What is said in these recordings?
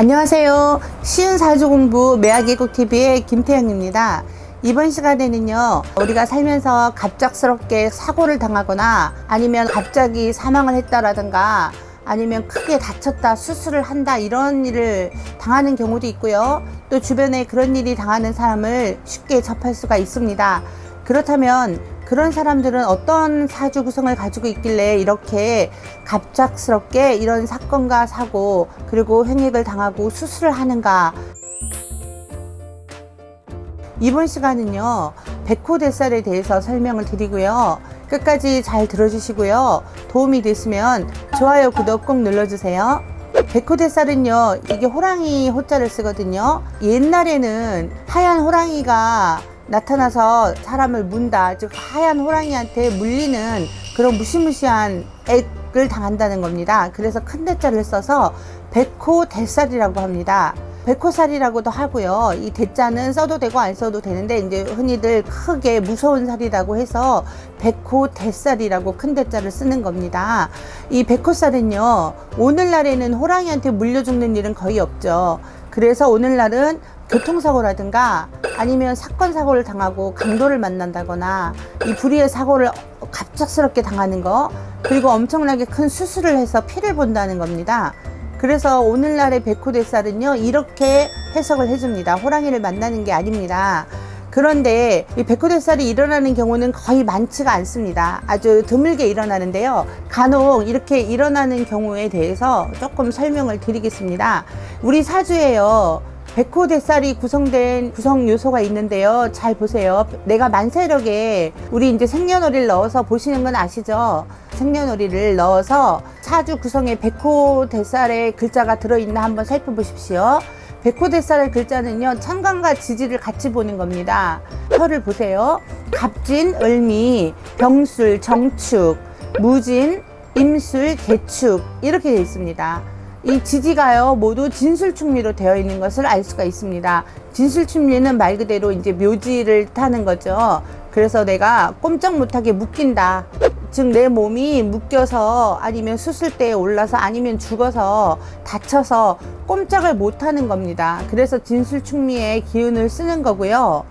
안녕하세요. 쉬운 사주 공부 매화계곡 TV의 김태영입니다. 이번 시간에는요, 우리가 살면서 갑작스럽게 사고를 당하거나 아니면 갑자기 사망을 했다라든가 아니면 크게 다쳤다, 수술을 한다, 이런 일을 당하는 경우도 있고요. 또 주변에 그런 일이 당하는 사람을 쉽게 접할 수가 있습니다. 그렇다면 그런 사람들은 어떤 사주 구성을 가지고 있길래 이렇게 갑작스럽게 이런 사건과 사고 그리고 횡액을 당하고 수술을 하는가? 이번 시간은요 백호대살에 대해서 설명을 드리고요. 끝까지 잘 들어주시고요. 도움이 됐으면 좋아요 구독 꼭 눌러주세요. 백호대살은요 이게 호랑이 호자를 쓰거든요. 옛날에는 하얀 호랑이가 나타나서 사람을 문다 즉 하얀 호랑이한테 물리는 그런 무시무시한 액을 당한다는 겁니다 그래서 큰 대자를 써서 백호 대살이라고 합니다 백호살이라고도 하고요. 이 대자는 써도 되고 안 써도 되는데 이제 흔히들 크게 무서운 살이라고 해서 백호 대살이라고 큰 대자를 쓰는 겁니다. 이 백호살은요. 오늘날에는 호랑이한테 물려 죽는 일은 거의 없죠. 그래서 오늘날은 교통사고라든가 아니면 사건 사고를 당하고 강도를 만난다거나 이 불의의 사고를 갑작스럽게 당하는 거 그리고 엄청나게 큰 수술을 해서 피를 본다는 겁니다. 그래서 오늘날의 백호대살은요 이렇게 해석을 해줍니다. 호랑이를 만나는 게 아닙니다. 그런데 이 백호대살이 일어나는 경우는 거의 많지가 않습니다. 아주 드물게 일어나는데요. 간혹 이렇게 일어나는 경우에 대해서 조금 설명을 드리겠습니다. 우리 사주에요. 백호 대살이 구성된 구성 요소가 있는데요. 잘 보세요. 내가 만세력에 우리 이제 생년월일 넣어서 보시는 건 아시죠? 생년월일을 넣어서 사주 구성에 백호 대살의 글자가 들어있나 한번 살펴보십시오. 백호 대살의 글자는요, 천간과 지지를 같이 보는 겁니다. 혀를 보세요. 갑진, 을미, 병술, 정축, 무진, 임술, 개축 이렇게 되어 있습니다. 이 지지가요 모두 진술충리로 되어 있는 것을 알 수가 있습니다. 진술충리는 말 그대로 이제 묘지를 타는 거죠. 그래서 내가 꼼짝 못하게 묶인다. 즉 내 몸이 묶여서 아니면 수술대에 올라서 아니면 죽어서 다쳐서 꼼짝을 못하는 겁니다. 그래서 진술충리의 기운을 쓰는 거고요.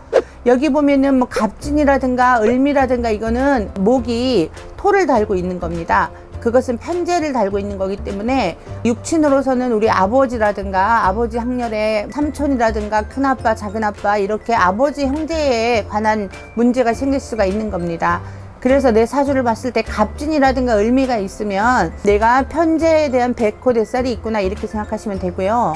여기 보면은 뭐 갑진이라든가 을미라든가 이거는 목이 토를 달고 있는 겁니다. 그것은 편제를 달고 있는 거기 때문에 육친으로서는 우리 아버지라든가 아버지 학렬에 삼촌이라든가 큰아빠 작은아빠 이렇게 아버지 형제에 관한 문제가 생길 수가 있는 겁니다. 그래서 내 사주를 봤을 때 갑진이라든가 을미가 있으면 내가 편제에 대한 백호 대살이 있구나 이렇게 생각하시면 되고요.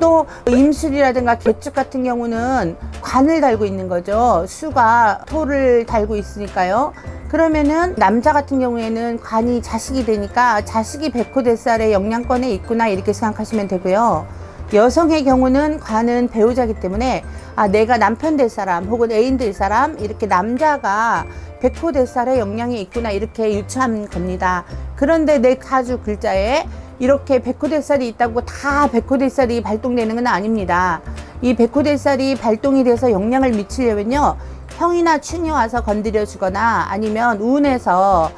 또 임술이라든가 개축 같은 경우는 관을 달고 있는 거죠. 수가 토를 달고 있으니까요. 그러면은 남자 같은 경우에는 관이 자식이 되니까 자식이 백호대살의 영양권에 있구나 이렇게 생각하시면 되고요. 여성의 경우는 관은 배우자기 때문에 아 내가 남편 될 사람 혹은 애인 될 사람 이렇게 남자가 백호대살의 영향이 있구나 이렇게 유추한 겁니다. 그런데 내 사주 글자에 이렇게 백호대살이 있다고 다 백호대살이 발동되는 건 아닙니다. 이 백호대살이 발동이 돼서 영향을 미치려면요. 형이나 춘이 와서 건드려 주거나 아니면 운에서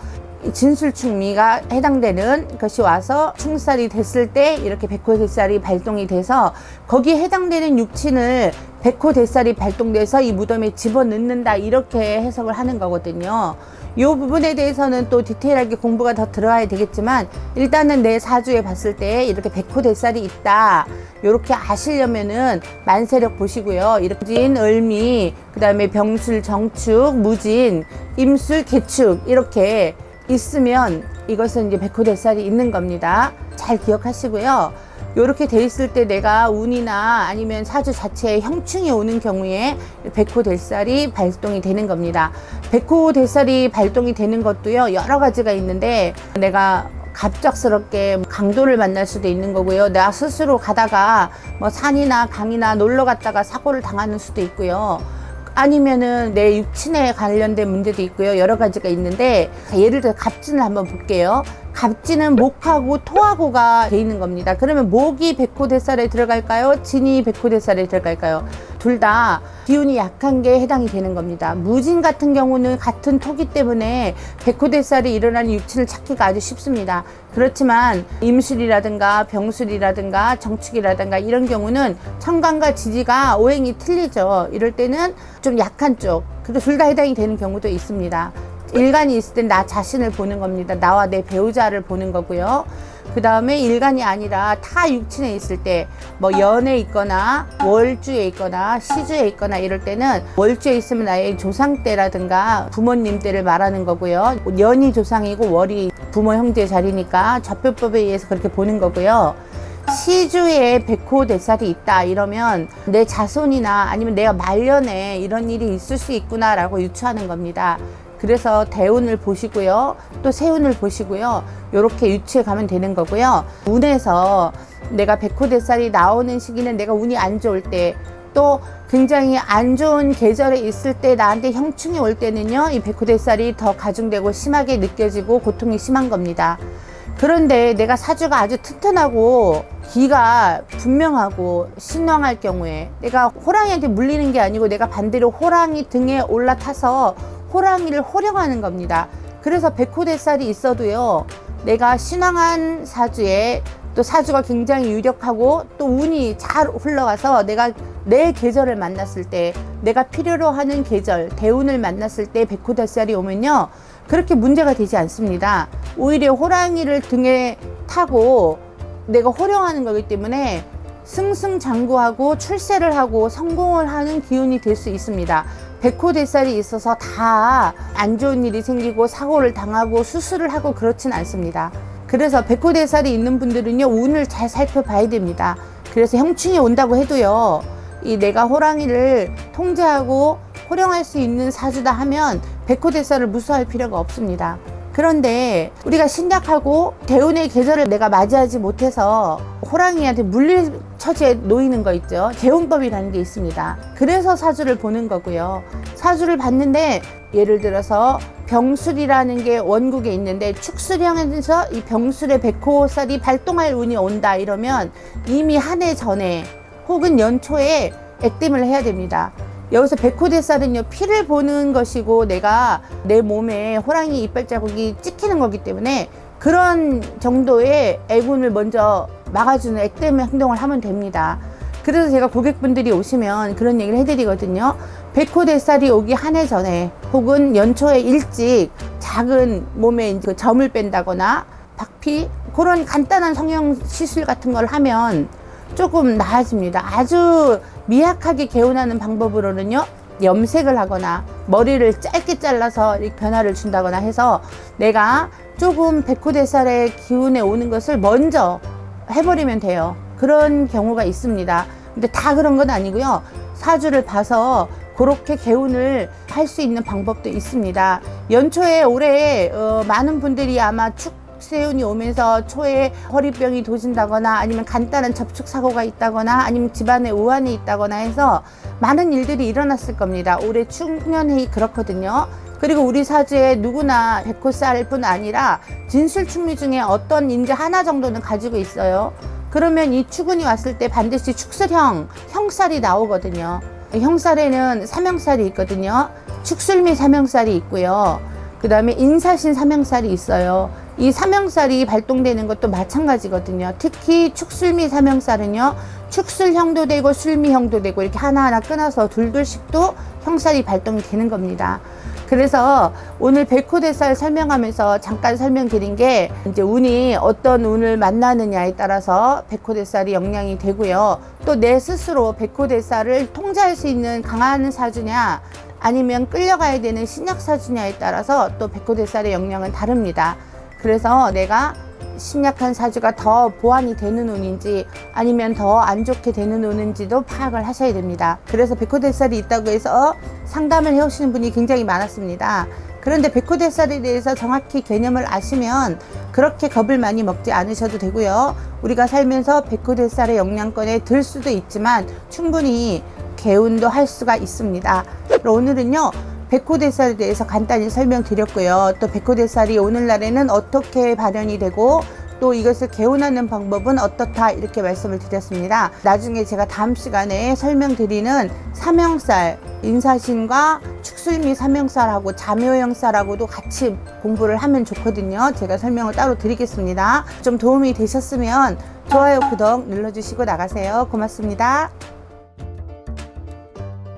진술충미가 해당되는 것이 와서 충살이 됐을 때 이렇게 백호대살이 발동이 돼서 거기에 해당되는 육친을 백호대살이 발동돼서 이 무덤에 집어넣는다 이렇게 해석을 하는 거거든요. 이 부분에 대해서는 또 디테일하게 공부가 더 들어가야 되겠지만 일단은 내 사주에 봤을 때 이렇게 백호대살이 있다. 이렇게 아시려면은 만세력 보시고요. 이렇게 진 을미 그 다음에 병술 정축 무진 임술 개축 이렇게 있으면 이것은 이제 백호대살이 있는 겁니다. 잘 기억하시고요 이렇게 돼 있을 때 내가 운이나 아니면 사주 자체에 형충이 오는 경우에 백호대살이 발동이 되는 겁니다. 백호대살이 발동이 되는 것도요 여러 가지가 있는데 내가 갑작스럽게 강도를 만날 수도 있는 거고요. 내가 스스로 가다가 뭐 산이나 강이나 놀러 갔다가 사고를 당하는 수도 있고요. 아니면은 내 육친에 관련된 문제도 있고요. 여러 가지가 있는데 예를 들어 갑진을 한번 볼게요. 갑진은 목하고 토하고가 돼 있는 겁니다. 그러면 목이 백호대살에 들어갈까요? 진이 백호대살에 들어갈까요? 둘 다 기운이 약한 게 해당이 되는 겁니다. 무진 같은 경우는 같은 토기 때문에 백호대살이 일어나는 육친을 찾기가 아주 쉽습니다. 그렇지만 임술이라든가 병술이라든가 정축이라든가 이런 경우는 천간과 지지가 오행이 틀리죠. 이럴 때는 좀 약한 쪽. 그리고 둘 다 해당이 되는 경우도 있습니다. 일간이 있을 땐 나 자신을 보는 겁니다. 나와 내 배우자를 보는 거고요. 그 다음에 일간이 아니라 타 육친에 있을 때 뭐 연에 있거나 월주에 있거나 시주에 있거나 이럴 때는 월주에 있으면 나의 조상 때라든가 부모님 때를 말하는 거고요. 연이 조상이고 월이 부모 형제 자리니까 좌표법에 의해서 그렇게 보는 거고요. 시주에 백호 대살이 있다 이러면 내 자손이나 아니면 내가 말년에 이런 일이 있을 수 있구나라고 유추하는 겁니다. 그래서 대운을 보시고요. 또 세운을 보시고요. 이렇게 유추해 가면 되는 거고요. 운에서 내가 백호대살이 나오는 시기는 내가 운이 안 좋을 때 또 굉장히 안 좋은 계절에 있을 때 나한테 형충이 올 때는요. 이 백호대살이 더 가중되고 심하게 느껴지고 고통이 심한 겁니다. 그런데 내가 사주가 아주 튼튼하고 기가 분명하고 신왕할 경우에 내가 호랑이한테 물리는 게 아니고 내가 반대로 호랑이 등에 올라타서 호랑이를 호령하는 겁니다. 그래서 백호대살이 있어도요. 내가 신앙한 사주에 또 사주가 굉장히 유력하고 또 운이 잘 흘러가서 내가 내 계절을 만났을 때 내가 필요로 하는 계절 대운을 만났을 때 백호대살이 오면요. 그렇게 문제가 되지 않습니다. 오히려 호랑이를 등에 타고 내가 호령하는 거기 때문에 승승장구하고 출세를 하고 성공을 하는 기운이 될 수 있습니다. 백호대살이 있어서 다 안 좋은 일이 생기고 사고를 당하고 수술을 하고 그렇진 않습니다. 그래서 백호대살이 있는 분들은요 운을 잘 살펴봐야 됩니다. 그래서 형충이 온다고 해도요 이 내가 호랑이를 통제하고 호령할 수 있는 사주다 하면 백호대살을 무수할 필요가 없습니다. 그런데 우리가 신약하고 대운의 계절을 내가 맞이하지 못해서 호랑이한테 물릴 처지에 놓이는 거 있죠. 개운법이라는 게 있습니다. 그래서 사주를 보는 거고요. 사주를 봤는데 예를 들어서 병술이라는 게 원국에 있는데 축술형에서 이 병술의 백호살이 발동할 운이 온다 이러면 이미 한 해 전에 혹은 연초에 액땜을 해야 됩니다. 여기서 백호대살은요 피를 보는 것이고 내가 내 몸에 호랑이 이빨 자국이 찍히는 거기 때문에 그런 정도의 애군을 먼저 막아주는 액땜 행동을 하면 됩니다. 그래서 제가 고객분들이 오시면 그런 얘기를 해드리거든요. 백호 대살이 오기 한 해 전에 혹은 연초에 일찍 작은 몸에 그 점을 뺀다거나 박피 그런 간단한 성형 시술 같은 걸 하면 조금 나아집니다. 아주 미약하게 개운하는 방법으로는요. 염색을 하거나 머리를 짧게 잘라서 변화를 준다거나 해서 내가 조금 백호대살의 기운에 오는 것을 먼저 해버리면 돼요. 그런 경우가 있습니다. 근데 다 그런 건 아니고요. 사주를 봐서 그렇게 개운을 할 수 있는 방법도 있습니다. 연초에 올해 어, 많은 분들이 아마 축 세운이 오면서 초에 허리병이 도진다거나 아니면 간단한 접촉 사고가 있다거나 아니면 집안에 우환이 있다거나 해서 많은 일들이 일어났을 겁니다. 올해 축년이 그렇거든요. 그리고 우리 사주에 누구나 백호살뿐 아니라 진술충리 중에 어떤 인재 하나 정도는 가지고 있어요. 그러면 이 축운이 왔을 때 반드시 축술형 형살이 나오거든요. 형살에는 삼형살이 있거든요. 축술미 삼형살이 있고요. 그 다음에 인사신 삼형살이 있어요. 이 삼형살이 발동되는 것도 마찬가지거든요. 특히 축술미 삼형살은요. 축술형도 되고 술미형도 되고 이렇게 하나하나 끊어서 둘둘씩도 형살이 발동이 되는 겁니다. 그래서 오늘 백호대살 설명하면서 잠깐 설명드린 게 이제 운이 어떤 운을 만나느냐에 따라서 백호대살이 영향이 되고요. 또 내 스스로 백호대살을 통제할 수 있는 강한 사주냐 아니면 끌려가야 되는 신약 사주냐에 따라서 또 백호대살의 영향은 다릅니다. 그래서 내가 신약한 사주가 더 보완이 되는 운인지 아니면 더 안 좋게 되는 운인지도 파악을 하셔야 됩니다. 그래서 백호대살이 있다고 해서 상담을 해오시는 분이 굉장히 많았습니다. 그런데 백호대살에 대해서 정확히 개념을 아시면 그렇게 겁을 많이 먹지 않으셔도 되고요. 우리가 살면서 백호대살의 영향권에 들 수도 있지만 충분히 개운도 할 수가 있습니다. 오늘은요. 백호대살에 대해서 간단히 설명드렸고요. 또 백호대살이 오늘날에는 어떻게 발현이 되고 또 이것을 개운하는 방법은 어떻다 이렇게 말씀을 드렸습니다. 나중에 제가 다음 시간에 설명드리는 삼형살, 인사신과 축술미 삼형살하고 자묘형살하고도 같이 공부를 하면 좋거든요. 제가 설명을 따로 드리겠습니다. 좀 도움이 되셨으면 좋아요, 구독 눌러주시고 나가세요. 고맙습니다.